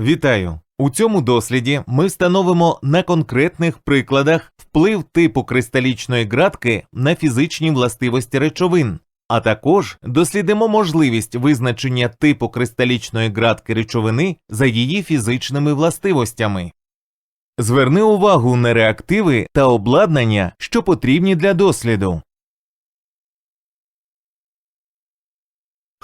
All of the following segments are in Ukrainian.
Вітаю! У цьому досліді ми встановимо на конкретних прикладах вплив типу кристалічної ґратки на фізичні властивості речовин, а також дослідимо можливість визначення типу кристалічної ґратки речовини за її фізичними властивостями. Зверни увагу на реактиви та обладнання, що потрібні для досліду.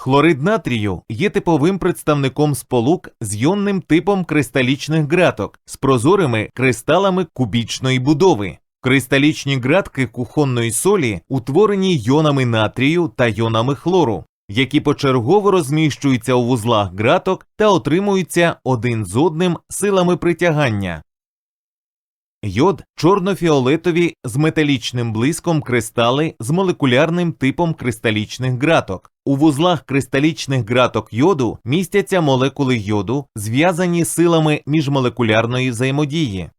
Хлорид натрію є типовим представником сполук з йонним типом кристалічних ґраток з прозорими кристалами кубічної будови. Кристалічні ґратки кухонної солі утворені йонами натрію та йонами хлору, які почергово розміщуються у вузлах ґраток та отримуються один з одним силами притягання. Йод чорно-фіолетові з металічним блиском кристали з молекулярним типом кристалічних ґраток. У вузлах кристалічних ґраток йоду містяться молекули йоду, зв'язані силами міжмолекулярної взаємодії.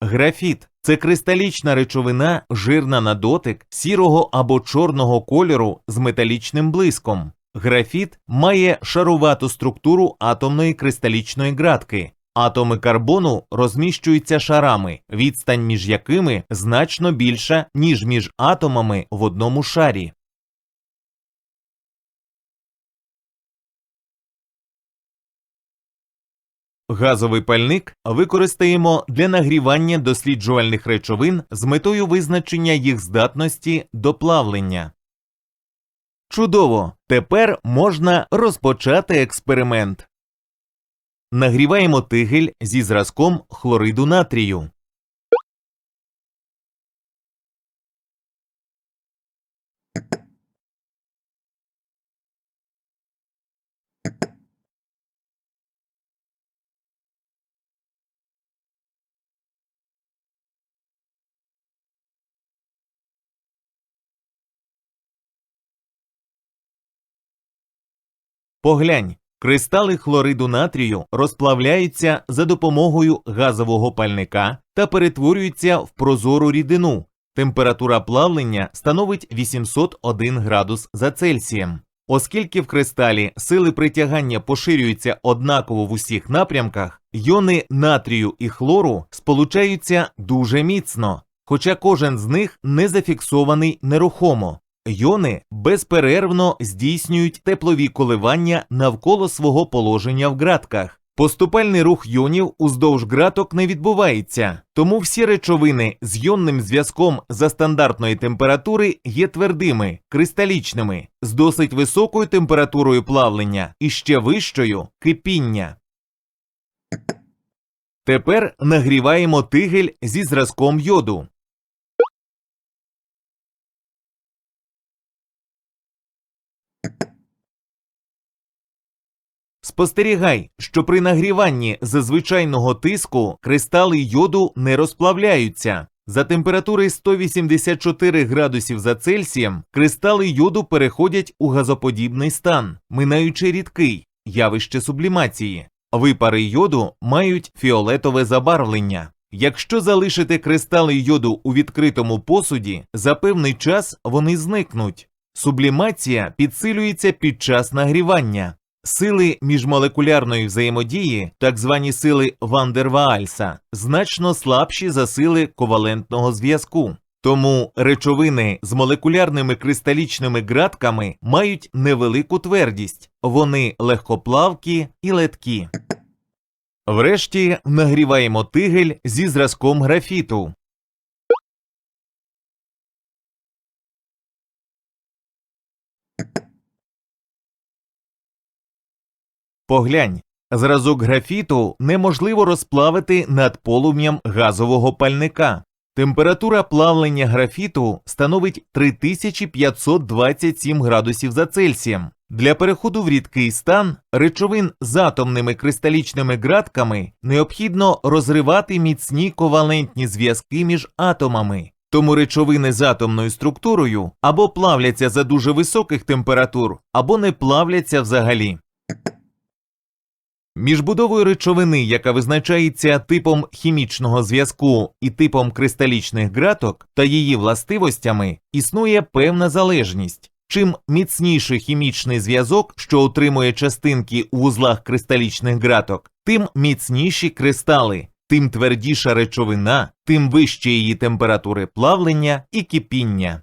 Графіт це кристалічна речовина, жирна на дотик, сірого або чорного кольору з металічним блиском. Графіт має шарувату структуру атомної кристалічної ґратки. Атоми карбону розміщуються шарами, відстань між якими значно більша, ніж між атомами в одному шарі. Газовий пальник використаємо для нагрівання досліджувальних речовин з метою визначення їх здатності до плавлення. Чудово! Тепер можна розпочати експеримент. Нагріваємо тигель зі зразком хлориду натрію. Поглянь, кристали хлориду натрію розплавляються за допомогою газового пальника та перетворюються в прозору рідину. Температура плавлення становить 801 градус за Цельсієм. Оскільки в кристалі сили притягання поширюються однаково в усіх напрямках, йони натрію і хлору сполучаються дуже міцно, хоча кожен з них не зафіксований нерухомо. Йони безперервно здійснюють теплові коливання навколо свого положення в ґратках. Поступальний рух йонів уздовж ґраток не відбувається, тому всі речовини з йонним зв'язком за стандартної температури є твердими, кристалічними, з досить високою температурою плавлення і ще вищою кипіння. Тепер нагріваємо тигель зі зразком йоду. Спостерігай, що при нагріванні за звичайного тиску кристали йоду не розплавляються. За температури 184 градусів за Цельсієм кристали йоду переходять у газоподібний стан, минаючи рідкий явище сублімації. Випари йоду мають фіолетове забарвлення. Якщо залишити кристали йоду у відкритому посуді, за певний час вони зникнуть. Сублімація підсилюється під час нагрівання. Сили міжмолекулярної взаємодії, так звані сили Вандерваальса, значно слабші за сили ковалентного зв'язку. Тому речовини з молекулярними кристалічними ґратками мають невелику твердість, вони легкоплавкі і леткі. Врешті нагріваємо тигель зі зразком графіту. Поглянь, зразок графіту неможливо розплавити над полум'ям газового пальника. Температура плавлення графіту становить 3527 градусів за Цельсієм. Для переходу в рідкий стан речовин з атомними кристалічними ґратками необхідно розривати міцні ковалентні зв'язки між атомами. Тому речовини з атомною структурою або плавляться за дуже високих температур, або не плавляться взагалі. Між будовою речовини, яка визначається типом хімічного зв'язку і типом кристалічних ґраток та її властивостями, існує певна залежність. Чим міцніший хімічний зв'язок, що утримує частинки у вузлах кристалічних ґраток, тим міцніші кристали, тим твердіша речовина, тим вищі її температури плавлення і кипіння.